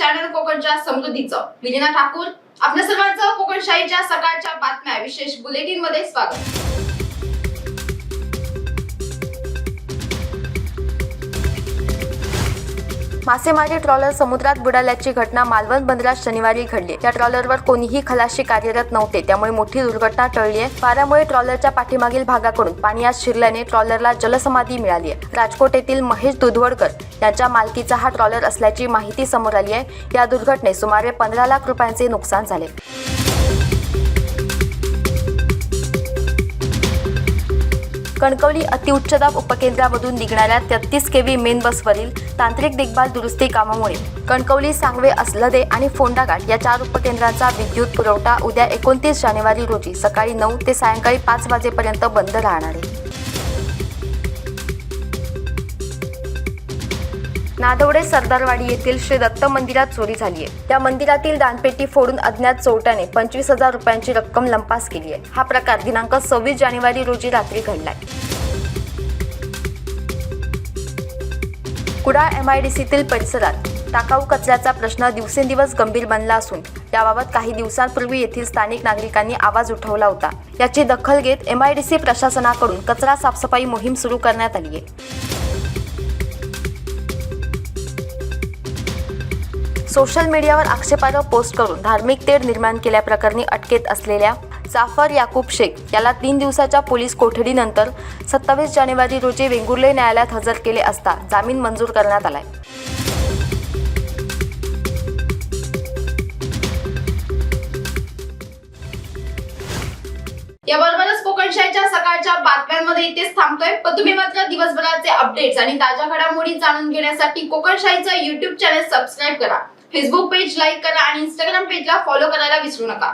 कोकणच्या समृद्धीचं. विलिना ठाकूर आपल्या सर्वांचं कोकणशाहीच्या सकाळच्या बातम्या. विशेष बुलेटिनमध्ये स्वागत. मासेमारी ट्रॉलर समुद्रात बुडाल्याची घटना मालवण बंदरात शनिवारी घडली. या ट्रॉलरवर कोणीही खलाशी कार्यरत नव्हते. त्यामुळे मोठी दुर्घटना टळली आहे. वाऱ्यामुळे ट्रॉलरच्या पाठीमागील भागाकडून पाणी शिरल्याने ट्रॉलरला जलसमाधी मिळाली आहे. राजकोट येथील महेश दुधवडकर यांच्या मालकीचा हा ट्रॉलर असल्याची माहिती समोर आली आहे. या दुर्घटनेत सुमारे पंधरा लाख रुपयांचे नुकसान झाले. कणकवली अतिउच्चदाब उपकेंद्रामधून निघणाऱ्या तेहतीस के व्ही मेन बसवरील तांत्रिक देखभाल दुरुस्ती कामामुळे कणकवली सांगवे असलदे आणि फोंडाघाट या चार उपकेंद्रांचा विद्युत पुरवठा उद्या एकोणतीस जानेवारी रोजी सकाळी नऊ ते सायंकाळी पाच वाजेपर्यंत बंद राहणार आहे. नादवडे सरदारवाडी येथील श्री दत्त मंदिरात चोरी झाली आहे. त्या मंदिरातील दानपेटी फोडून अज्ञात चोरट्याने पंचवीस हजार रुपयांची रक्कम लंपास केली आहे. हा प्रकार दिनांक सव्वीस जानेवारी रोजी रात्री घडलाय. कुडाळ सीतील परिसरात टाकाऊ कचऱ्याचा प्रश्न दिवसेंदिवस गंभीर बनला असून याबाबत काही दिवसांपूर्वी येथील स्थानिक नागरिकांनी आवाज उठवला होता. याची दखल घेत एम आय डी सी प्रशासनाकडून कचरा साफसफाई मोहीम सुरू करण्यात आली आहे. सोशल मीडियावर आक्षेपार्ह पोस्ट करून धार्मिक तेढ निर्माण केल्याप्रकरणी अटकेत असलेल्या जाफर याकूब शेख याला तीन दिवसाच्या पोलीस कोठडीनंतर सत्तावीस जानेवारी रोजी वेंगुर्ले न्यायालयात हजर केले असता जामीन मंजूर करण्यात आलाय. याबरोबरच कोकणशाहीच्या सकाळच्या बातम्यांमध्ये इथेच थांबतोय. पण तुम्ही मात्र दिवसभराचे अपडेट्स आणि ताज्या घडामोडी जाणून घेण्यासाठी कोकणशाहीचं युट्यूब चॅनल सबस्क्राईब करा. फेसबुक पेज लाईक करा आणि इंस्टाग्राम पेजला फॉलो करायला विसरू नका.